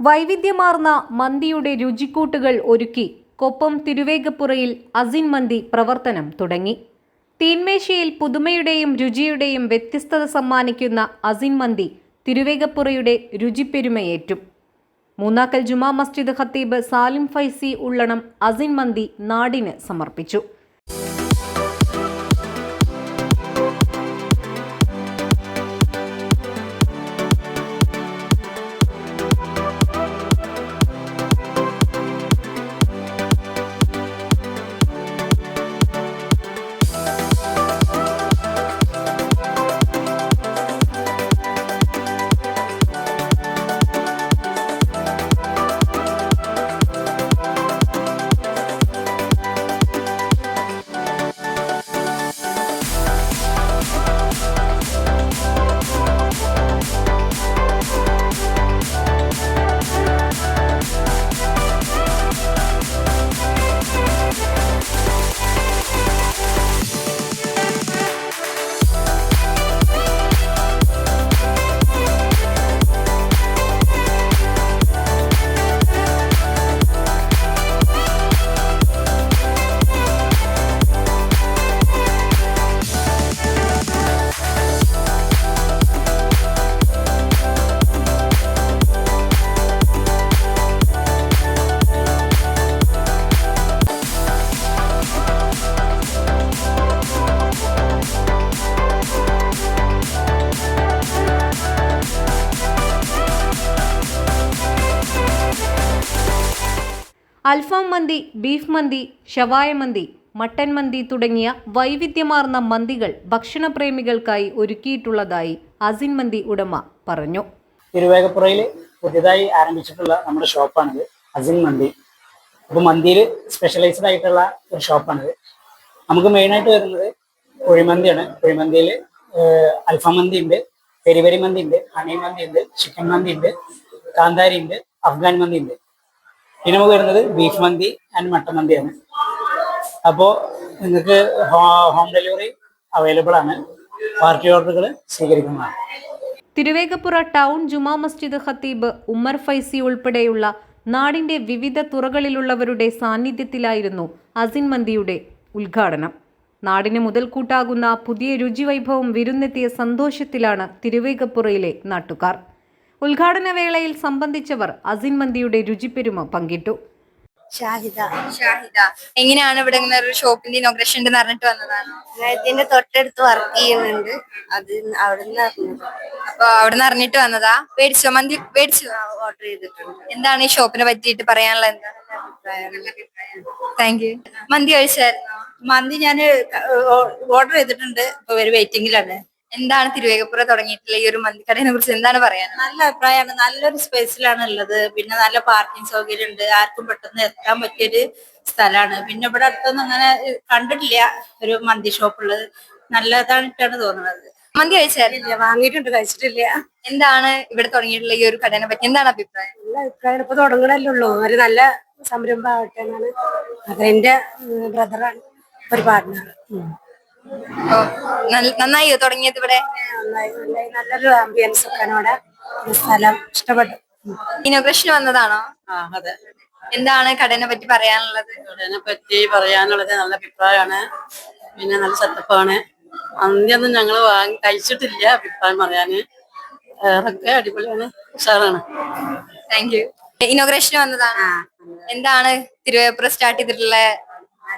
വൈവിധ്യമാർന്ന മന്തിയുടെ രുചിക്കൂട്ടുകൾ ഒരുക്കി കൊപ്പം തിരുവേഗപ്പുറയിൽ അസിൻ മന്തി പ്രവർത്തനം തുടങ്ങി. തീൻമേശയിൽ പുതുമയുടെയും രുചിയുടെയും വ്യത്യസ്തത സമ്മാനിക്കുന്ന അസിൻ മന്തി തിരുവേഗപ്പുറയുടെ രുചിപ്പെരുമയേറ്റും. മൂന്നാക്കൽ ജുമാ മസ്ജിദ് ഖത്തീബ് സാലിം ഫൈസി ഉള്ളണം അസിൻ മന്തി നാടിന് സമർപ്പിച്ചു. അൽഫാം മന്തി ബീഫ് മന്തി ഷവായ മന്തി മട്ടൻ മന്തി തുടങ്ങിയ വൈവിധ്യമാർന്ന മന്തികൾ ഭക്ഷണപ്രേമികൾക്കായി ഒരുക്കിയിട്ടുള്ളതായി അസിൻ മന്തി ഉടമ പറഞ്ഞു. തിരുവേഗപ്പുറയിൽ പുതിയതായി ആരംഭിച്ചിട്ടുള്ള നമ്മുടെ ഷോപ്പാണിത് അസിൻ മന്തി. അപ്പോൾ മന്തിയിൽ സ്പെഷ്യലൈസ്ഡ് ആയിട്ടുള്ള ഒരു ഷോപ്പാണിത്. നമുക്ക് മെയിനായിട്ട് വരുന്നത് കുഴിമന്തിയാണ്. കുഴിമന്തിയിൽ അൽഫാം മന്തി ഉണ്ട് പെരി പെരി മന്തി ഉണ്ട് ഹണി മന്തി ഉണ്ട് ചിക്കൻ മന്തി ഉണ്ട് കാന്താരി ഉണ്ട് അഫ്ഗാൻ മന്തി ഉണ്ട്. ഇനി നമുക്ക് വരുന്നത് ബീഫ് മന്തി ആൻഡ് മട്ടൻ മന്തിയാണ്. അപ്പോൾ നിങ്ങൾക്ക് ഹോം ഡെലിവറി അവൈലബിൾ ആണ്. പാർട്ടി ഓർഡറുകൾ സ്വീകരിക്കുന്നതാണ്. തിരുവേഗപ്പുറ ടൗൺ ജുമാ മസ്ജിദ് ഖത്തീബ് ഉമ്മർ ഫൈസി ഉൾപ്പെടെയുള്ള നാടിന്റെ വിവിധ തുറകളിലുള്ളവരുടെ സാന്നിധ്യത്തിലായിരുന്നു അസിൻ മന്തിയുടെ ഉദ്ഘാടനം. നാടിന് മുതൽക്കൂട്ടാകുന്ന പുതിയ രുചിവൈഭവം വിരുന്നെത്തിയ സന്തോഷത്തിലാണ് തിരുവേഗപ്പുറയിലെ നാട്ടുകാർ. ഉദ്ഘാടന വേളയിൽ സംബന്ധിച്ചവർ അസിൻ മന്തിയുടെ രുചിപ്പെരുമ പങ്കിട്ടു. ഷാഹിദ. ഷാഹിദ എങ്ങനെയാണ് ഇവിടെ ഇങ്ങനെ ഒരു ഷോപ്പിന്റെ ഇനോഗ്രേഷൻ എന്ന് പറഞ്ഞിട്ട് വന്നതാണ്? ഞാൻ ഇതിന്റെ തൊട്ടടുത്ത് വർക്ക് ചെയ്യുന്നുണ്ട്. അത് അവിടുന്ന് അപ്പൊ അവിടെ നിന്ന് അറിഞ്ഞിട്ട് വന്നതാ? മേടിച്ചോ? മന്തി മേടിച്ചോ? ഓർഡർ ചെയ്തിട്ടുണ്ട്. എന്താണ് ഈ ഷോപ്പിനെ പറ്റിയിട്ട് പറയാനുള്ള എന്താ? താങ്ക് യു മന്തി കഴിച്ചായിരുന്നു? മന്തി ഞാൻ ഓർഡർ ചെയ്തിട്ടുണ്ട്. ഇപ്പൊ ഒരു വെയിറ്റിംഗിലാണ് എന്താണ് തിരുവേഗപ്പുറ തുടങ്ങിയിട്ടുള്ള ഈ ഒരു മന്തി കടയെ കുറിച്ച് എന്താണ് പറയാൻ? നല്ല അഭിപ്രായമാണ്. നല്ലൊരു സ്പേസിലാണ് ഉള്ളത്. പിന്നെ നല്ല പാർക്കിംഗ് സൗകര്യം ഉണ്ട് ആർക്കും പെട്ടെന്ന് എത്താൻ പറ്റിയൊരു സ്ഥലമാണ്. പിന്നെ ഇവിടെ അടുത്തൊന്നും അങ്ങനെ കണ്ടിട്ടില്ല ഒരു മന്തി ഷോപ്പ് ഉള്ളത് നല്ലതായിട്ടാണ് തോന്നുന്നത്. മന്തി കഴിച്ചില്ല വാങ്ങിയിട്ടുണ്ട്. കഴിച്ചിട്ടില്ല. എന്താണ് ഇവിടെ തുടങ്ങിയിട്ടുള്ള ഈ ഒരു കടനെ പറ്റി? എന്താണ് അഭിപ്രായം? നല്ല അഭിപ്രായം. ഇപ്പൊ തുടങ്ങണല്ലേ ഉള്ളൂ. നല്ല നല്ല സംരംഭമാവട്ടെ എന്നാണ്. അതെന്റെ ബ്രദറാണ് ഒരു പാർട്ട്ണർ നന്നായി തുടങ്ങിയത് ഇവിടെ? നല്ലൊരു ആംബിയൻസ് ഒക്കെ സ്ഥലം ഇഷ്ടപ്പെട്ടു. ഇനോഗ്രേഷൻ വന്നതാണോ? അതെ. എന്താണ് കടനെ പറ്റി പറയാനുള്ളത്? കടനെ പറ്റി പറയാനുള്ളത് നല്ല അഭിപ്രായമാണ്. പിന്നെ നല്ല സെറ്റപ്പാണ് അന്ത്യൊന്നും ഞങ്ങൾ വാങ്ങി കഴിച്ചിട്ടില്ല അഭിപ്രായം പറയാന്. വേറൊക്കെ അടിപൊളിയാണ്. ഉഷാറാണ്. താങ്ക് യു ഇനോഗ്രേഷൻ വന്നതാണ്? എന്താണ് തിരുവേപ്പുറം സ്റ്റാർട്ട് ചെയ്തിട്ടുള്ള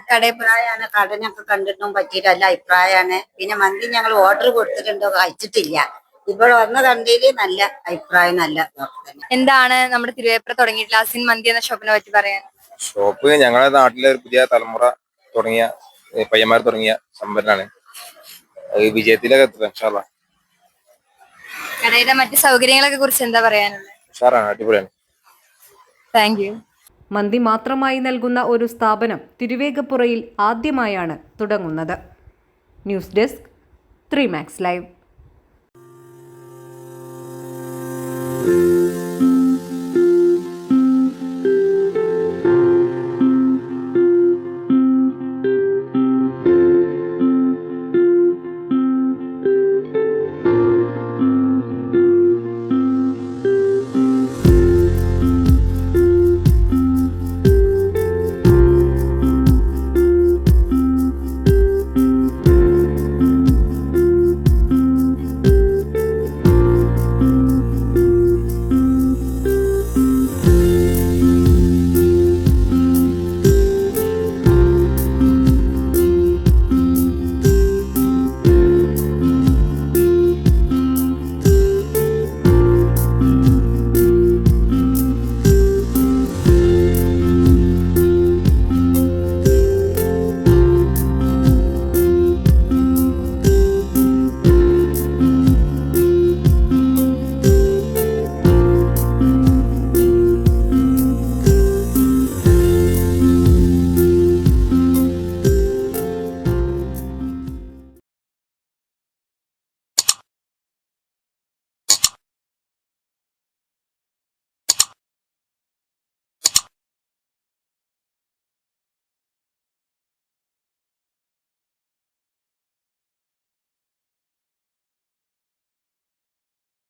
കടയെ അഭിപ്രായമാണ് കടനൊക്കെ കണ്ടിട്ടും പറ്റിയിട്ട് നല്ല അഭിപ്രായമാണ് പിന്നെ മന്തി ഞങ്ങൾ ഓർഡർ കൊടുത്തിട്ടുണ്ടോ കഴിച്ചിട്ടില്ല. ഇവിടെ വന്ന കണ്ടിൽ നല്ല അഭിപ്രായം നല്ല എന്താണ് നമ്മുടെ തിരുവേപ്പുറം തുടങ്ങിയിട്ടുള്ള അസിൻ മന്തി എന്ന ഷോപ്പിനെ പറ്റി പറയാൻ? ഷോപ്പ് ഞങ്ങളുടെ നാട്ടിലെ ഒരു പുതിയ തലമുറ തുടങ്ങിയ പയ്യന്മാർ തുടങ്ങിയ സമ്പന്നാണ് വിജയത്തിലൊക്കെ എത്തുക ഇൻഷാല്ലാ കടയുടെ മറ്റു സൗകര്യങ്ങളൊക്കെ കുറിച്ച് എന്താ പറയാനുള്ളത്? ഉഷാറാണ് അടിപൊളിയാണ്. താങ്ക് യു മന്തി മാത്രമായി നൽകുന്ന ഒരു സ്ഥാപനം തിരുവേഗപ്പുറയിൽ ആദ്യമായാണ് തുടങ്ങുന്നത്. News desk three max live.